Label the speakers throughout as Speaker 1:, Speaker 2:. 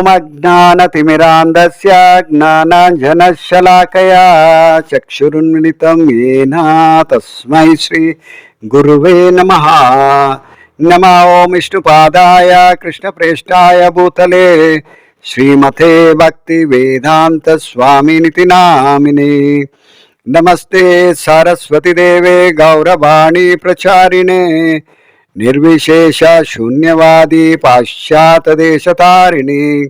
Speaker 1: ఓమజ్ఞానతిమిరాంధస్య జ్ఞానాంజనశలాకయా చక్షురున్మిళితం ఏనా తస్మై శ్రీ గురువే నమ నమ ఓం విష్ణుపాదాయ కృష్ణప్రేష్టాయ భూతలే శ్రీమతే భక్తి వేదాంత స్వామినితి నామిని నమస్తే సరస్వతి దేవే గౌరవాణి ప్రచారిణే निर्विशेष शून्यवादी पाश्चात देशतारिणी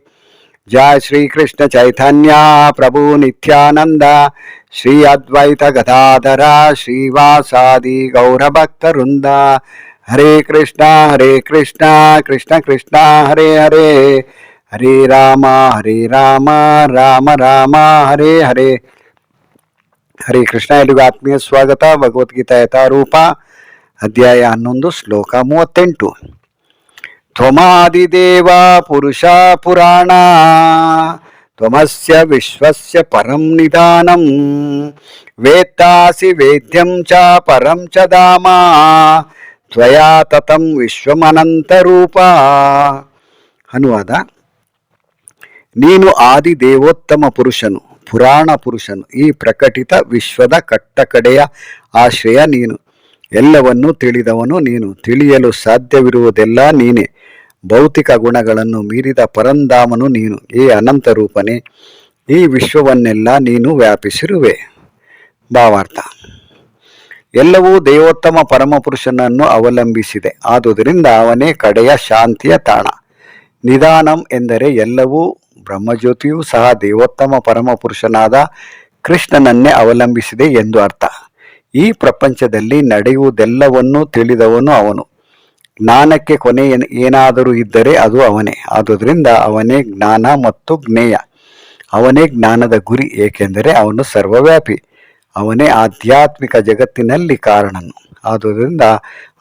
Speaker 1: जय श्रीकृष्ण चैतन्या प्रभु नित्यानंद श्री अद्वैत गदाधरा श्रीवासादि हरे कृष्णा हरे कृष्णा कृष्ण कृष्णा हरे हरे हरे राम हरे राम राम राम हरे हरे हरे कृष्णा ಎಲ್ರಿಗೂ स्वागत भगवद्गीता ಭಗವದ್ಗೀತಾ रूपा ಅಧ್ಯಾಯ ಹನ್ನೊಂದು ಶ್ಲೋಕ ಮೂವತ್ತೆಂಟು ತ್ವಮಾದಿದೇವ ಪುರುಷ ಪುರಾಣ ತ್ವಮಸ್ಯ ವಿಶ್ವಸ್ಯ ಪರಂ ನಿಧಾನಂ ವೇತ್ತಾಸಿ ವೇದ್ಯಂ ಚ ಪರಂ ಚ ಧಾಮ ತ್ವಯಾ ತತಂ ವಿಶ್ವಮನಂತರೂಪ ಅನುವಾದ ನೀನು ಆದಿ ದೇವೋತ್ತಮ ಪುರುಷನು ಪುರಾಣ ಪುರುಷನು ಈ ಪ್ರಕಟಿತ ವಿಶ್ವದ ಕಟ್ಟಕಡೆಯ ಆಶ್ರಯ ನೀನು ಎಲ್ಲವನ್ನೂ ತಿಳಿದವನು ನೀನು ತಿಳಿಯಲು ಸಾಧ್ಯವಿರುವುದೆಲ್ಲ ನೀನೇ ಭೌತಿಕ ಗುಣಗಳನ್ನು ಮೀರಿದ ಪರಂಧಾಮನು ನೀನು ಈ ಅನಂತ ರೂಪನೇ ಈ ವಿಶ್ವವನ್ನೆಲ್ಲ ನೀನು ವ್ಯಾಪಿಸಿರುವೆ ಭಾವಾರ್ಥ ಎಲ್ಲವೂ ದೇವೋತ್ತಮ ಪರಮಪುರುಷನನ್ನು ಅವಲಂಬಿಸಿದೆ ಆದುದರಿಂದ ಅವನೇ ಕಡೆಯ ಶಾಂತಿಯ ತಾಣ ನಿಧಾನಂ ಎಂದರೆ ಎಲ್ಲವೂ ಬ್ರಹ್ಮಜ್ಯೋತಿಯೂ ಸಹ ದೇವೋತ್ತಮ ಪರಮಪುರುಷನಾದ ಕೃಷ್ಣನನ್ನೇ ಅವಲಂಬಿಸಿದೆ ಎಂದು ಅರ್ಥ ಈ ಪ್ರಪಂಚದಲ್ಲಿ ನಡೆಯುವುದೆಲ್ಲವನ್ನೂ ತಿಳಿದವನು ಅವನು ಜ್ಞಾನಕ್ಕೆ ಕೊನೆ ಏನಾದರೂ ಇದ್ದರೆ ಅದು ಅವನೇ ಆದುದರಿಂದ ಅವನೇ ಜ್ಞಾನ ಮತ್ತು ಜ್ಞೇಯ ಅವನೇ ಜ್ಞಾನದ ಗುರಿ ಏಕೆಂದರೆ ಅವನು ಸರ್ವವ್ಯಾಪಿ ಅವನೇ ಆಧ್ಯಾತ್ಮಿಕ ಜಗತ್ತಿನಲ್ಲಿ ಕಾರಣನು ಆದುದರಿಂದ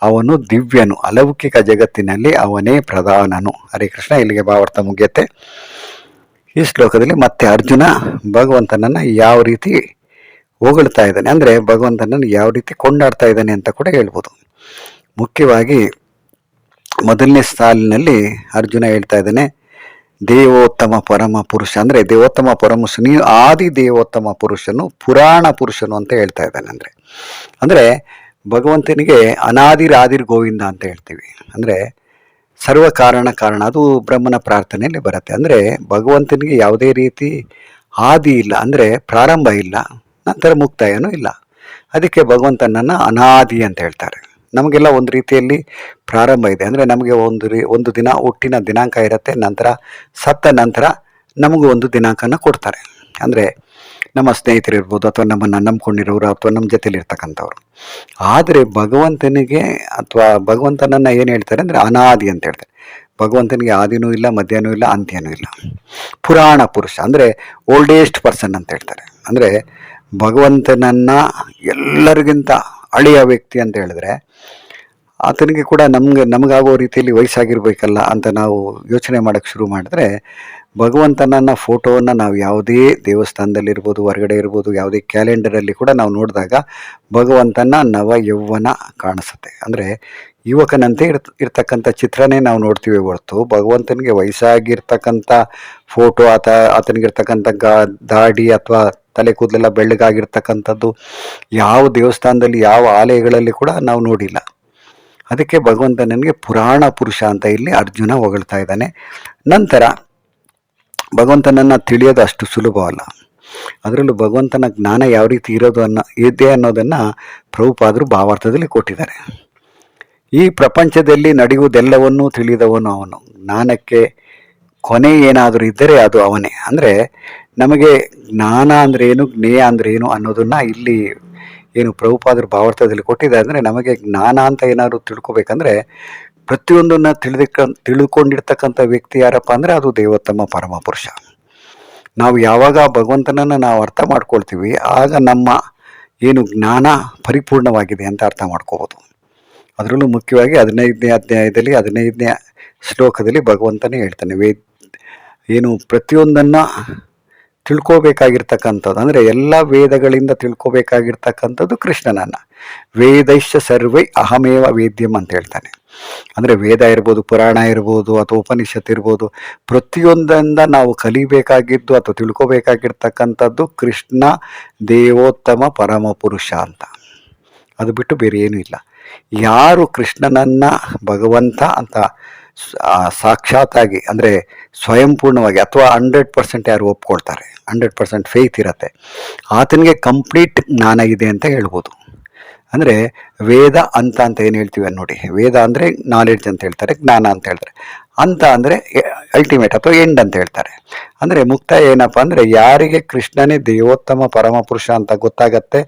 Speaker 1: ಅವನು ದಿವ್ಯನು ಅಲೌಕಿಕ ಜಗತ್ತಿನಲ್ಲಿ ಅವನೇ ಪ್ರಧಾನನು ಕೃಷ್ಣ ಇಲ್ಲಿಗೆ ಭಾವಾರ್ಥ ಮುಗಿಯತ್ತೆ ಈ ಶ್ಲೋಕದಲ್ಲಿ ಮತ್ತೆ ಅರ್ಜುನ ಭಗವಂತನನ್ನು ಯಾವ ರೀತಿ ಹೊಗಳ್ತಾ ಇದ್ದಾನೆ ಅಂದರೆ ಭಗವಂತನನ್ನು ಯಾವ ರೀತಿ ಕೊಂಡಾಡ್ತಾ ಇದ್ದಾನೆ ಅಂತ ಕೂಡ ಹೇಳ್ಬೋದು ಮುಖ್ಯವಾಗಿ ಮೊದಲನೇ ಸಾಲಿನಲ್ಲಿ ಅರ್ಜುನ ಹೇಳ್ತಾ ಇದ್ದಾನೆ ದೇವೋತ್ತಮ ಪರಮ ಪುರುಷ ಅಂದರೆ ದೇವೋತ್ತಮ ಪರಮ ನೀವು ಆದಿ ದೇವೋತ್ತಮ ಪುರುಷನು ಪುರಾಣ ಪುರುಷನು ಅಂತ ಹೇಳ್ತಾ ಇದ್ದಾನೆ ಅಂದರೆ ಅಂದರೆ ಭಗವಂತನಿಗೆ ಅನಾದಿರಾದಿರ್ ಗೋವಿಂದ ಅಂತ ಹೇಳ್ತೀವಿ ಅಂದರೆ ಸರ್ವ ಕಾರಣ ಕಾರಣ ಅದು ಬ್ರಹ್ಮನ ಪ್ರಾರ್ಥನೆಯಲ್ಲಿ ಬರುತ್ತೆ ಅಂದರೆ ಭಗವಂತನಿಗೆ ಯಾವುದೇ ರೀತಿ ಆದಿ ಇಲ್ಲ ಅಂದರೆ ಪ್ರಾರಂಭ ಇಲ್ಲ ನಂತರ ಮುಕ್ತಾಯನೂ ಇಲ್ಲ ಅದಕ್ಕೆ ಭಗವಂತನನ್ನು ಅನಾದಿ ಅಂತ ಹೇಳ್ತಾರೆ ನಮಗೆಲ್ಲ ಒಂದು ರೀತಿಯಲ್ಲಿ ಪ್ರಾರಂಭ ಇದೆ ಅಂದರೆ ನಮಗೆ ಒಂದು ರೀ ಒಂದು ದಿನ ಹುಟ್ಟಿನ ದಿನಾಂಕ ಇರುತ್ತೆ ನಂತರ ಸತ್ತ ನಂತರ ನಮಗೂ ಒಂದು ದಿನಾಂಕನ ಕೊಡ್ತಾರೆ ಅಂದರೆ ನಮ್ಮ ಸ್ನೇಹಿತರು ಇರ್ಬೋದು ಅಥವಾ ನಮ್ಮನ್ನು ನಂಬ್ಕೊಂಡಿರೋರು ಅಥವಾ ನಮ್ಮ ಇರ್ತಕ್ಕಂಥವ್ರು ಆದರೆ ಭಗವಂತನಿಗೆ ಅಥವಾ ಭಗವಂತನನ್ನು ಏನು ಹೇಳ್ತಾರೆ ಅಂದರೆ ಅನಾದಿ ಅಂತ ಹೇಳ್ತಾರೆ ಭಗವಂತನಿಗೆ ಆದಿನೂ ಇಲ್ಲ ಮಧ್ಯಾಹ್ನೂ ಇಲ್ಲ ಅಂತ್ಯನೂ ಇಲ್ಲ ಪುರಾಣ ಪುರುಷ ಅಂದರೆ ಓಲ್ಡೇಸ್ಟ್ ಪರ್ಸನ್ ಅಂತ ಹೇಳ್ತಾರೆ ಅಂದರೆ ಭಗವಂತನನ್ನು ಎಲ್ಲರಿಗಿಂತ ಅಳಿಯ ವ್ಯಕ್ತಿ ಅಂತ ಹೇಳಿದ್ರೆ ಆತನಿಗೆ ಕೂಡ ನಮಗೆ ನಮಗಾಗೋ ರೀತಿಯಲ್ಲಿ ವಯಸ್ಸಾಗಿರ್ಬೇಕಲ್ಲ ಅಂತ ನಾವು ಯೋಚನೆ ಮಾಡೋಕ್ಕೆ ಶುರು ಮಾಡಿದ್ರೆ ಭಗವಂತನನ್ನ ಫೋಟೋವನ್ನು ನಾವು ಯಾವುದೇ ದೇವಸ್ಥಾನದಲ್ಲಿರ್ಬೋದು ಹೊರಗಡೆ ಇರ್ಬೋದು ಯಾವುದೇ ಕ್ಯಾಲೆಂಡರಲ್ಲಿ ಕೂಡ ನಾವು ನೋಡಿದಾಗ ಭಗವಂತನ ನವ ಯೌವನ ಕಾಣಿಸುತ್ತೆ ಅಂದರೆ ಯುವಕನಂತೆ ಇರ್ ಇರ್ತಕ್ಕಂಥ ಚಿತ್ರನೇ ನಾವು ನೋಡ್ತೀವಿ ಹೊರತು ಭಗವಂತನಿಗೆ ವಯಸ್ಸಾಗಿರ್ತಕ್ಕಂಥ ಫೋಟೋ ಆತ ಆತನಿಗಿರ್ತಕ್ಕಂಥ ಗಾ ದಾಡಿ ಅಥವಾ ತಲೆ ಕೂದಲೆಲ್ಲ ಬೆಳ್ಳಗಾಗಿರ್ತಕ್ಕಂಥದ್ದು ಯಾವ ದೇವಸ್ಥಾನದಲ್ಲಿ ಯಾವ ಆಲಯಗಳಲ್ಲಿ ಕೂಡ ನಾವು ನೋಡಿಲ್ಲ ಅದಕ್ಕೆ ಭಗವಂತ ನನಗೆ ಪುರಾಣ ಪುರುಷ ಅಂತ ಇಲ್ಲಿ ಅರ್ಜುನ ಹೊಗಳ್ತಾ ಇದ್ದಾನೆ ನಂತರ ಭಗವಂತನನ್ನು ತಿಳಿಯೋದು ಅಷ್ಟು ಸುಲಭವಲ್ಲ ಅದರಲ್ಲೂ ಭಗವಂತನ ಜ್ಞಾನ ಯಾವ ರೀತಿ ಇರೋದು ಅನ್ನೋ ಇದೆ ಅನ್ನೋದನ್ನು ಪ್ರಭುಪಾದರು ಭಾವಾರ್ಥದಲ್ಲಿ ಕೊಟ್ಟಿದ್ದಾರೆ ಈ ಪ್ರಪಂಚದಲ್ಲಿ ನಡೆಯುವುದೆಲ್ಲವನ್ನೂ ತಿಳಿದವನು ಅವನು ಜ್ಞಾನಕ್ಕೆ ಕೊನೆ ಏನಾದರೂ ಇದ್ದರೆ ಅದು ಅವನೇ ಅಂದರೆ ನಮಗೆ ಜ್ಞಾನ ಅಂದರೆ ಏನು ಜ್ಞೇಯ ಅಂದರೆ ಏನು ಅನ್ನೋದನ್ನು ಇಲ್ಲಿ ಏನು ಪ್ರಭುಪಾದರು ಭಾವಾರ್ಥದಲ್ಲಿ ಕೊಟ್ಟಿದ್ದಾರೆ ಅಂದರೆ ನಮಗೆ ಜ್ಞಾನ ಅಂತ ಏನಾದರೂ ತಿಳ್ಕೊಬೇಕಂದ್ರೆ ಪ್ರತಿಯೊಂದನ್ನು ತಿಳಿದಕ್ಕ ತಿಳ್ಕೊಂಡಿರ್ತಕ್ಕಂಥ ವ್ಯಕ್ತಿ ಯಾರಪ್ಪ ಅಂದರೆ ಅದು ದೇವೋತ್ತಮ ಪರಮಪುರುಷ ನಾವು ಯಾವಾಗ ಭಗವಂತನನ್ನು ನಾವು ಅರ್ಥ ಮಾಡ್ಕೊಳ್ತೀವಿ ಆಗ ನಮ್ಮ ಏನು ಜ್ಞಾನ ಪರಿಪೂರ್ಣವಾಗಿದೆ ಅಂತ ಅರ್ಥ ಮಾಡ್ಕೋಬೋದು ಅದರಲ್ಲೂ ಮುಖ್ಯವಾಗಿ ಹದಿನೈದನೇ ಅಧ್ಯಾಯದಲ್ಲಿ ಹದಿನೈದನೇ ಶ್ಲೋಕದಲ್ಲಿ ಭಗವಂತನೇ ಹೇಳ್ತಾನೆ ವೇದ ಏನು ಪ್ರತಿಯೊಂದನ್ನು ತಿಳ್ಕೋಬೇಕಾಗಿರ್ತಕ್ಕಂಥದ್ದು ಅಂದರೆ ಎಲ್ಲ ವೇದಗಳಿಂದ ತಿಳ್ಕೋಬೇಕಾಗಿರ್ತಕ್ಕಂಥದ್ದು ಕೃಷ್ಣನನ್ನು ವೇದೈಶ್ಯ ಸರ್ವೈ ಅಹಮೇವ ವೇದ್ಯಂ ಅಂತ ಹೇಳ್ತಾನೆ ಅಂದರೆ ವೇದ ಇರ್ಬೋದು ಪುರಾಣ ಇರ್ಬೋದು ಅಥವಾ ಉಪನಿಷತ್ ಇರ್ಬೋದು ಪ್ರತಿಯೊಂದರಿಂದ ನಾವು ಕಲಿಬೇಕಾಗಿದ್ದು ಅಥವಾ ತಿಳ್ಕೋಬೇಕಾಗಿರ್ತಕ್ಕಂಥದ್ದು ಕೃಷ್ಣ ದೇವೋತ್ತಮ ಪರಮ ಪುರುಷ ಅಂತ ಅದು ಬಿಟ್ಟು ಬೇರೆ ಏನೂ ಇಲ್ಲ ಯಾರು ಕೃಷ್ಣನನ್ನು ಭಗವಂತ ಅಂತ ಸಾಕ್ಷಾತ್ತಾಗಿ ಅಂದರೆ ಸ್ವಯಂಪೂರ್ಣವಾಗಿ ಅಥವಾ ಹಂಡ್ರೆಡ್ ಪರ್ಸೆಂಟ್ ಯಾರು ಒಪ್ಕೊಳ್ತಾರೆ ಹಂಡ್ರೆಡ್ ಪರ್ಸೆಂಟ್ ಫೇತ್ ಇರುತ್ತೆ ಆತನಿಗೆ ಕಂಪ್ಲೀಟ್ ಜ್ಞಾನ ಅಂತ ಹೇಳ್ಬೋದು ಅಂದರೆ ವೇದ ಅಂತ ಅಂತ ಏನು ಹೇಳ್ತೀವಿ ನೋಡಿ ವೇದ ಅಂದರೆ ನಾಲೆಡ್ಜ್ ಅಂತ ಹೇಳ್ತಾರೆ ಜ್ಞಾನ ಅಂತ ಹೇಳ್ತಾರೆ ಅಂತ ಅಂದರೆ ಅಲ್ಟಿಮೇಟ್ ಅಥವಾ ಎಂಡ್ ಅಂತ ಹೇಳ್ತಾರೆ ಅಂದರೆ ಮುಕ್ತಾಯ ಏನಪ್ಪ ಅಂದರೆ ಯಾರಿಗೆ ಕೃಷ್ಣನೇ ದೇವೋತ್ತಮ ಪರಮಪುರುಷ ಅಂತ ಗೊತ್ತಾಗತ್ತೆ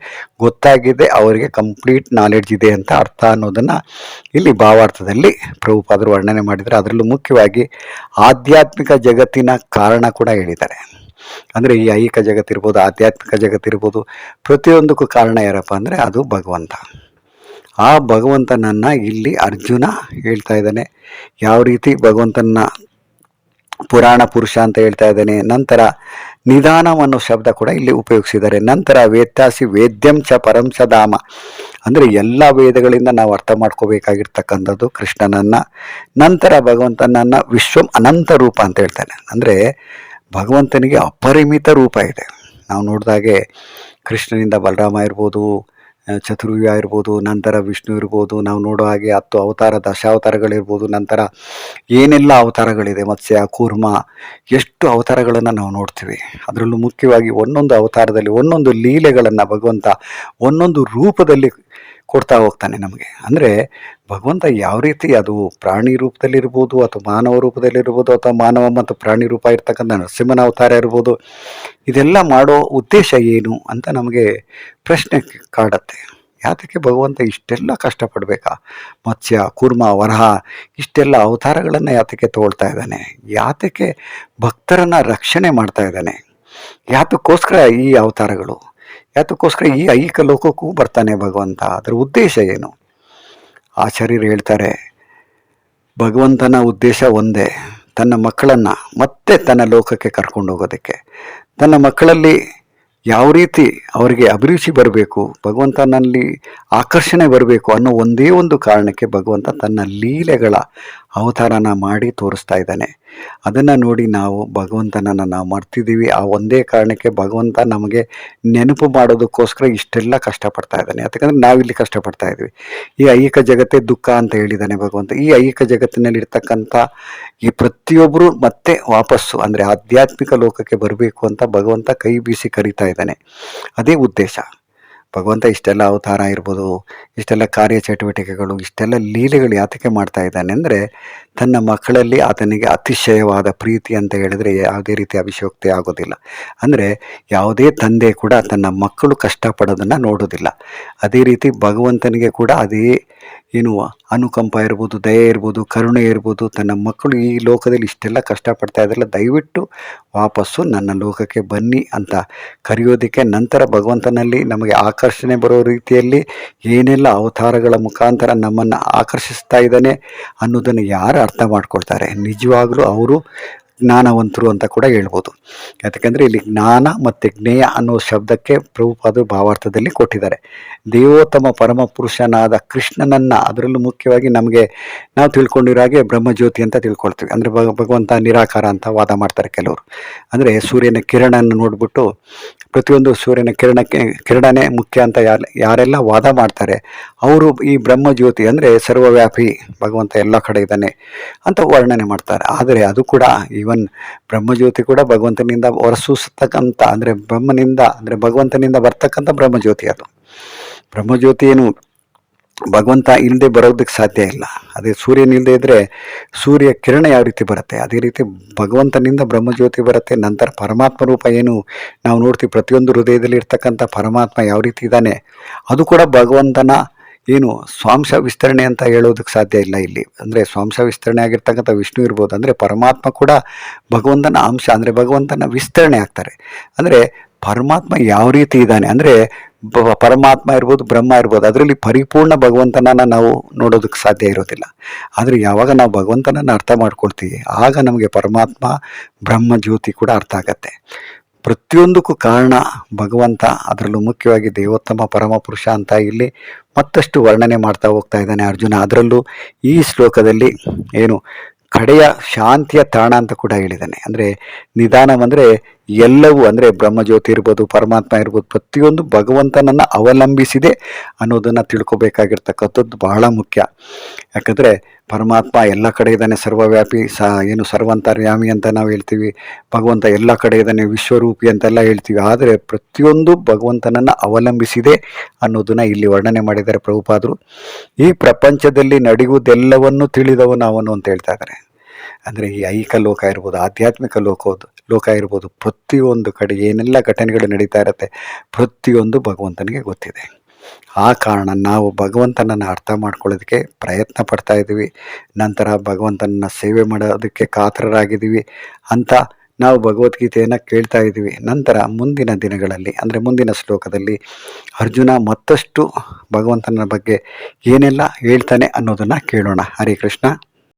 Speaker 1: ಗೊತ್ತಾಗಿದೆ ಅವರಿಗೆ ಕಂಪ್ಲೀಟ್ ನಾಲೆಡ್ಜ್ ಇದೆ ಅಂತ ಅರ್ಥ ಅನ್ನೋದನ್ನು ಇಲ್ಲಿ ಭಾವಾರ್ಥದಲ್ಲಿ ಪ್ರಭುಪಾದರು ವರ್ಣನೆ ಮಾಡಿದರೆ ಅದರಲ್ಲೂ ಮುಖ್ಯವಾಗಿ ಆಧ್ಯಾತ್ಮಿಕ ಜಗತ್ತಿನ ಕಾರಣ ಕೂಡ ಹೇಳಿದ್ದಾರೆ ಅಂದರೆ ಈ ಐಹಿಕ ಜಗತ್ತಿರ್ಬೋದು ಆಧ್ಯಾತ್ಮಿಕ ಜಗತ್ತಿರ್ಬೋದು ಪ್ರತಿಯೊಂದಕ್ಕೂ ಕಾರಣ ಯಾರಪ್ಪ ಅಂದರೆ ಅದು ಭಗವಂತ ಆ ಭಗವಂತನನ್ನು ಇಲ್ಲಿ ಅರ್ಜುನ ಹೇಳ್ತಾ ಇದ್ದಾನೆ ಯಾವ ರೀತಿ ಭಗವಂತನ ಪುರಾಣ ಪುರುಷ ಅಂತ ಹೇಳ್ತಾ ಇದ್ದಾನೆ ನಂತರ ನಿಧಾನ ಅನ್ನೋ ಶಬ್ದ ಕೂಡ ಇಲ್ಲಿ ಉಪಯೋಗಿಸಿದ್ದಾರೆ ನಂತರ ವೇತ್ಯಾಸಿ ವೇದ್ಯಂ ಚ ಪರಂಸಧಾಮ ಅಂದರೆ ಎಲ್ಲ ವೇದಗಳಿಂದ ನಾವು ಅರ್ಥ ಮಾಡ್ಕೋಬೇಕಾಗಿರ್ತಕ್ಕಂಥದ್ದು ಕೃಷ್ಣನನ್ನು ನಂತರ ಭಗವಂತನನ್ನು ವಿಶ್ವಂ ಅನಂತ ರೂಪ ಅಂತ ಹೇಳ್ತಾನೆ ಅಂದರೆ ಭಗವಂತನಿಗೆ ಅಪರಿಮಿತ ರೂಪ ಇದೆ ನಾವು ನೋಡಿದಾಗೆ ಕೃಷ್ಣನಿಂದ ಬಲರಾಮ ಇರ್ಬೋದು ಚತುರ್ವ್ಯ ಇರ್ಬೋದು ನಂತರ ವಿಷ್ಣು ಇರ್ಬೋದು ನಾವು ನೋಡೋ ಹಾಗೆ ಹತ್ತು ಅವತಾರ ದಶಾವತಾರಗಳಿರ್ಬೋದು ನಂತರ ಏನೆಲ್ಲ ಅವತಾರಗಳಿದೆ ಮತ್ಸ್ಯ ಕೂರ್ಮ ಎಷ್ಟು ಅವತಾರಗಳನ್ನು ನಾವು ನೋಡ್ತೀವಿ ಅದರಲ್ಲೂ ಮುಖ್ಯವಾಗಿ ಒಂದೊಂದು ಅವತಾರದಲ್ಲಿ ಒಂದೊಂದು ಲೀಲೆಗಳನ್ನು ಭಗವಂತ ಒಂದೊಂದು ರೂಪದಲ್ಲಿ ಕೊಡ್ತಾ ಹೋಗ್ತಾನೆ ನಮಗೆ ಅಂದರೆ ಭಗವಂತ ಯಾವ ರೀತಿ ಅದು ಪ್ರಾಣಿ ರೂಪದಲ್ಲಿರ್ಬೋದು ಅಥವಾ ಮಾನವ ರೂಪದಲ್ಲಿರ್ಬೋದು ಅಥವಾ ಮಾನವ ಮತ್ತು ಪ್ರಾಣಿ ರೂಪ ಇರ್ತಕ್ಕಂಥ ನರಸಿಂಹನ ಅವತಾರ ಇರ್ಬೋದು ಇದೆಲ್ಲ ಮಾಡೋ ಉದ್ದೇಶ ಏನು ಅಂತ ನಮಗೆ ಪ್ರಶ್ನೆ ಕಾಡತ್ತೆ ಯಾತಕ್ಕೆ ಭಗವಂತ ಇಷ್ಟೆಲ್ಲ ಕಷ್ಟಪಡಬೇಕಾ ಮತ್ಸ್ಯ ಕುರ್ಮ ವರಹ ಇಷ್ಟೆಲ್ಲ ಅವತಾರಗಳನ್ನು ಯಾತಕ್ಕೆ ತೋಳ್ತಾ ಇದ್ದಾನೆ ಯಾತಕ್ಕೆ ಭಕ್ತರನ್ನು ರಕ್ಷಣೆ ಮಾಡ್ತಾ ಇದ್ದಾನೆ ಯಾತಕ್ಕೋಸ್ಕರ ಈ ಅವತಾರಗಳು ಯಾತಕ್ಕೋಸ್ಕರ ಈ ಐಕ ಲೋಕಕ್ಕೂ ಬರ್ತಾನೆ ಭಗವಂತ ಅದರ ಉದ್ದೇಶ ಏನು ಆಚಾರ್ಯರು ಹೇಳ್ತಾರೆ ಭಗವಂತನ ಉದ್ದೇಶ ಒಂದೇ ತನ್ನ ಮಕ್ಕಳನ್ನು ಮತ್ತೆ ತನ್ನ ಲೋಕಕ್ಕೆ ಕರ್ಕೊಂಡು ಹೋಗೋದಕ್ಕೆ ತನ್ನ ಮಕ್ಕಳಲ್ಲಿ ಯಾವ ರೀತಿ ಅವರಿಗೆ ಅಭಿರುಚಿ ಬರಬೇಕು ಭಗವಂತನಲ್ಲಿ ಆಕರ್ಷಣೆ ಬರಬೇಕು ಅನ್ನೋ ಒಂದೇ ಒಂದು ಕಾರಣಕ್ಕೆ ಭಗವಂತ ತನ್ನ ಲೀಲೆಗಳ ಅವತಾರನ ಮಾಡಿ ತೋರಿಸ್ತಾ ಇದ್ದಾನೆ ಅದನ್ನು ನೋಡಿ ನಾವು ಭಗವಂತನನ್ನು ನಾವು ಮರ್ತಿದ್ದೀವಿ ಆ ಒಂದೇ ಕಾರಣಕ್ಕೆ ಭಗವಂತ ನಮಗೆ ನೆನಪು ಮಾಡೋದಕ್ಕೋಸ್ಕರ ಇಷ್ಟೆಲ್ಲ ಕಷ್ಟಪಡ್ತಾ ಇದ್ದಾನೆ ಯಾಕಂದರೆ ನಾವಿಲ್ಲಿ ಕಷ್ಟಪಡ್ತಾ ಇದ್ದೀವಿ ಈ ಐಹಿಕ ಜಗತ್ತೇ ದುಃಖ ಅಂತ ಹೇಳಿದ್ದಾನೆ ಭಗವಂತ ಈ ಐಹಿಕ ಜಗತ್ತಿನಲ್ಲಿರ್ತಕ್ಕಂಥ ಈ ಪ್ರತಿಯೊಬ್ಬರು ಮತ್ತೆ ವಾಪಸ್ಸು ಅಂದರೆ ಆಧ್ಯಾತ್ಮಿಕ ಲೋಕಕ್ಕೆ ಬರಬೇಕು ಅಂತ ಭಗವಂತ ಕೈ ಬೀಸಿ ಕರಿತಾ ಇದ್ದಾನೆ ಅದೇ ಉದ್ದೇಶ ಭಗವಂತ ಇಷ್ಟೆಲ್ಲ ಅವತಾರ ಇರ್ಬೋದು ಇಷ್ಟೆಲ್ಲ ಕಾರ್ಯ ಚಟುವಟಿಕೆಗಳು ಇಷ್ಟೆಲ್ಲ ಲೀಲೆಗಳು ಯಾತಕ್ಕೆ ಮಾಡ್ತಾ ಇದ್ದಾನೆ ಅಂದರೆ ತನ್ನ ಮಕ್ಕಳಲ್ಲಿ ಆತನಿಗೆ ಅತಿಶಯವಾದ ಪ್ರೀತಿ ಅಂತ ಹೇಳಿದರೆ ಯಾವುದೇ ರೀತಿ ಅಭಿಷೋಕ್ತಿ ಆಗೋದಿಲ್ಲ ಅಂದರೆ ಯಾವುದೇ ತಂದೆ ಕೂಡ ತನ್ನ ಮಕ್ಕಳು ಕಷ್ಟಪಡೋದನ್ನು ನೋಡೋದಿಲ್ಲ ಅದೇ ರೀತಿ ಭಗವಂತನಿಗೆ ಕೂಡ ಅದೇ ಏನು ಅನುಕಂಪ ಇರ್ಬೋದು ದಯೆ ಇರ್ಬೋದು ಕರುಣೆ ಇರ್ಬೋದು ತನ್ನ ಮಕ್ಕಳು ಈ ಲೋಕದಲ್ಲಿ ಇಷ್ಟೆಲ್ಲ ಕಷ್ಟಪಡ್ತಾ ಇದ್ರಲ್ಲ ದಯವಿಟ್ಟು ವಾಪಸ್ಸು ನನ್ನ ಲೋಕಕ್ಕೆ ಬನ್ನಿ ಅಂತ ಕರೆಯೋದಕ್ಕೆ ನಂತರ ಭಗವಂತನಲ್ಲಿ ನಮಗೆ ಆಕರ್ಷಣೆ ಬರೋ ರೀತಿಯಲ್ಲಿ ಏನೆಲ್ಲ ಅವತಾರಗಳ ಮುಖಾಂತರ ನಮ್ಮನ್ನು ಆಕರ್ಷಿಸ್ತಾ ಇದ್ದಾನೆ ಅನ್ನೋದನ್ನು ಯಾರು ಅರ್ಥ ಮಾಡ್ಕೊಳ್ತಾರೆ ನಿಜವಾಗಲೂ ಅವರು ಜ್ಞಾನವಂತರು ಅಂತ ಕೂಡ ಹೇಳ್ಬೋದು ಯಾಕಂದರೆ ಇಲ್ಲಿ ಜ್ಞಾನ ಮತ್ತು ಜ್ಞೇಯ ಅನ್ನೋ ಶಬ್ದಕ್ಕೆ ಪ್ರಭುಪಾದರು ಭಾವಾರ್ಥದಲ್ಲಿ ಕೊಟ್ಟಿದ್ದಾರೆ ದೇವೋತ್ತಮ ಪರಮ ಪುರುಷನಾದ ಕೃಷ್ಣನನ್ನು ಅದರಲ್ಲೂ ಮುಖ್ಯವಾಗಿ ನಮಗೆ ನಾವು ತಿಳ್ಕೊಂಡಿರೋ ಹಾಗೆ ಬ್ರಹ್ಮಜ್ಯೋತಿ ಅಂತ ತಿಳ್ಕೊಳ್ತೀವಿ ಅಂದರೆ ಭಗವಂತ ನಿರಾಕಾರ ಅಂತ ವಾದ ಮಾಡ್ತಾರೆ ಕೆಲವರು ಅಂದರೆ ಸೂರ್ಯನ ಕಿರಣನ್ನು ನೋಡಿಬಿಟ್ಟು ಪ್ರತಿಯೊಂದು ಸೂರ್ಯನ ಕಿರಣಕ್ಕೆ ಕಿರಣನೇ ಮುಖ್ಯ ಅಂತ ಯಾರು ಯಾರೆಲ್ಲ ವಾದ ಮಾಡ್ತಾರೆ ಅವರು ಈ ಬ್ರಹ್ಮ ಜ್ಯೋತಿ ಅಂದರೆ ಸರ್ವವ್ಯಾಪಿ ಭಗವಂತ ಎಲ್ಲ ಕಡೆ ಇದ್ದಾನೆ ಅಂತ ವರ್ಣನೆ ಮಾಡ್ತಾರೆ ಆದರೆ ಅದು ಕೂಡ ಈವನ್ ಬ್ರಹ್ಮಜ್ಯೋತಿ ಕೂಡ ಭಗವಂತನಿಂದ ಹೊರಸೂಸತಕ್ಕಂಥ ಅಂದರೆ ಬ್ರಹ್ಮನಿಂದ ಅಂದರೆ ಭಗವಂತನಿಂದ ಬರ್ತಕ್ಕಂಥ ಬ್ರಹ್ಮಜ್ಯೋತಿ ಅದು ಬ್ರಹ್ಮಜ್ಯೋತಿ ಏನು ಭಗವಂತ ಇಲ್ಲದೆ ಬರೋದಕ್ಕೆ ಸಾಧ್ಯ ಇಲ್ಲ ಅದೇ ಇಲ್ಲದೆ ಇದ್ದರೆ ಸೂರ್ಯ ಕಿರಣ ಯಾವ ರೀತಿ ಬರುತ್ತೆ ಅದೇ ರೀತಿ ಭಗವಂತನಿಂದ ಬ್ರಹ್ಮಜ್ಯೋತಿ ಬರುತ್ತೆ ನಂತರ ಪರಮಾತ್ಮ ರೂಪ ಏನು ನಾವು ನೋಡ್ತೀವಿ ಪ್ರತಿಯೊಂದು ಹೃದಯದಲ್ಲಿ ಇರ್ತಕ್ಕಂಥ ಪರಮಾತ್ಮ ಯಾವ ರೀತಿ ಇದ್ದಾನೆ ಅದು ಕೂಡ ಭಗವಂತನ ಏನು ಸ್ವಾಂಶ ವಿಸ್ತರಣೆ ಅಂತ ಹೇಳೋದಕ್ಕೆ ಸಾಧ್ಯ ಇಲ್ಲ ಇಲ್ಲಿ ಅಂದರೆ ಸ್ವಾಂಶ ವಿಸ್ತರಣೆ ಆಗಿರ್ತಕ್ಕಂಥ ವಿಷ್ಣು ಇರ್ಬೋದು ಅಂದರೆ ಪರಮಾತ್ಮ ಕೂಡ ಭಗವಂತನ ಅಂಶ ಅಂದರೆ ಭಗವಂತನ ವಿಸ್ತರಣೆ ಆಗ್ತಾರೆ ಅಂದರೆ ಪರಮಾತ್ಮ ಯಾವ ರೀತಿ ಇದ್ದಾನೆ ಅಂದರೆ ಪರಮಾತ್ಮ ಇರ್ಬೋದು ಬ್ರಹ್ಮ ಇರ್ಬೋದು ಅದರಲ್ಲಿ ಪರಿಪೂರ್ಣ ಭಗವಂತನನ್ನು ನಾವು ನೋಡೋದಕ್ಕೆ ಸಾಧ್ಯ ಇರೋದಿಲ್ಲ ಆದರೆ ಯಾವಾಗ ನಾವು ಭಗವಂತನನ್ನು ಅರ್ಥ ಮಾಡ್ಕೊಳ್ತೀವಿ ಆಗ ನಮಗೆ ಪರಮಾತ್ಮ ಬ್ರಹ್ಮ ಜ್ಯೋತಿ ಕೂಡ ಅರ್ಥ ಆಗತ್ತೆ ಪ್ರತಿಯೊಂದಕ್ಕೂ ಕಾರಣ ಭಗವಂತ ಅದರಲ್ಲೂ ಮುಖ್ಯವಾಗಿ ದೇವೋತ್ತಮ ಪರಮ ಪುರುಷ ಅಂತ ಇಲ್ಲಿ ಮತ್ತಷ್ಟು ವರ್ಣನೆ ಮಾಡ್ತಾ ಹೋಗ್ತಾ ಇದ್ದಾನೆ ಅರ್ಜುನ ಅದರಲ್ಲೂ ಈ ಶ್ಲೋಕದಲ್ಲಿ ಏನು ಕಡೆಯ ಶಾಂತಿಯ ತಾಣ ಅಂತ ಕೂಡ ಹೇಳಿದ್ದಾನೆ ಅಂದರೆ ನಿಧಾನವಂದರೆ ಎಲ್ಲವೂ ಅಂದರೆ ಬ್ರಹ್ಮಜ್ಯೋತಿ ಇರ್ಬೋದು ಪರಮಾತ್ಮ ಇರ್ಬೋದು ಪ್ರತಿಯೊಂದು ಭಗವಂತನನ್ನು ಅವಲಂಬಿಸಿದೆ ಅನ್ನೋದನ್ನು ತಿಳ್ಕೊಬೇಕಾಗಿರ್ತಕ್ಕಂಥದ್ದು ಬಹಳ ಮುಖ್ಯ ಯಾಕಂದರೆ ಪರಮಾತ್ಮ ಎಲ್ಲ ಕಡೆ ಇದ್ದಾನೆ ಸರ್ವವ್ಯಾಪಿ ಸ ಏನು ಸರ್ವಂತರ್ಯಾಮಿ ಅಂತ ನಾವು ಹೇಳ್ತೀವಿ ಭಗವಂತ ಎಲ್ಲ ಕಡೆ ಇದ್ದಾನೆ ವಿಶ್ವರೂಪಿ ಅಂತೆಲ್ಲ ಹೇಳ್ತೀವಿ ಆದರೆ ಪ್ರತಿಯೊಂದು ಭಗವಂತನನ್ನು ಅವಲಂಬಿಸಿದೆ ಅನ್ನೋದನ್ನು ಇಲ್ಲಿ ವರ್ಣನೆ ಮಾಡಿದ್ದಾರೆ ಪ್ರಭುಪಾದರು ಈ ಪ್ರಪಂಚದಲ್ಲಿ ನಡೆಯುವುದೆಲ್ಲವನ್ನು ತಿಳಿದವನು ಅವನು ಅಂತ ಹೇಳ್ತಾ ಇದ್ದಾರೆ ಅಂದರೆ ಈ ಐಕ ಲೋಕ ಇರ್ಬೋದು ಆಧ್ಯಾತ್ಮಿಕ ಲೋಕವದು ಲೋಕ ಇರ್ಬೋದು ಪ್ರತಿಯೊಂದು ಕಡೆ ಏನೆಲ್ಲ ಘಟನೆಗಳು ನಡೀತಾ ಇರುತ್ತೆ ಪ್ರತಿಯೊಂದು ಭಗವಂತನಿಗೆ ಗೊತ್ತಿದೆ ಆ ಕಾರಣ ನಾವು ಭಗವಂತನನ್ನು ಅರ್ಥ ಮಾಡ್ಕೊಳ್ಳೋದಕ್ಕೆ ಪ್ರಯತ್ನ ಪಡ್ತಾ ಇದ್ದೀವಿ ನಂತರ ಭಗವಂತನನ್ನು ಸೇವೆ ಮಾಡೋದಕ್ಕೆ ಕಾತರರಾಗಿದ್ದೀವಿ ಅಂತ ನಾವು ಭಗವದ್ಗೀತೆಯನ್ನು ಕೇಳ್ತಾ ಇದ್ದೀವಿ ನಂತರ ಮುಂದಿನ ದಿನಗಳಲ್ಲಿ ಅಂದರೆ ಮುಂದಿನ ಶ್ಲೋಕದಲ್ಲಿ ಅರ್ಜುನ ಮತ್ತಷ್ಟು ಭಗವಂತನ ಬಗ್ಗೆ ಏನೆಲ್ಲ ಹೇಳ್ತಾನೆ ಅನ್ನೋದನ್ನು ಕೇಳೋಣ ಹರೇ ಕೃಷ್ಣ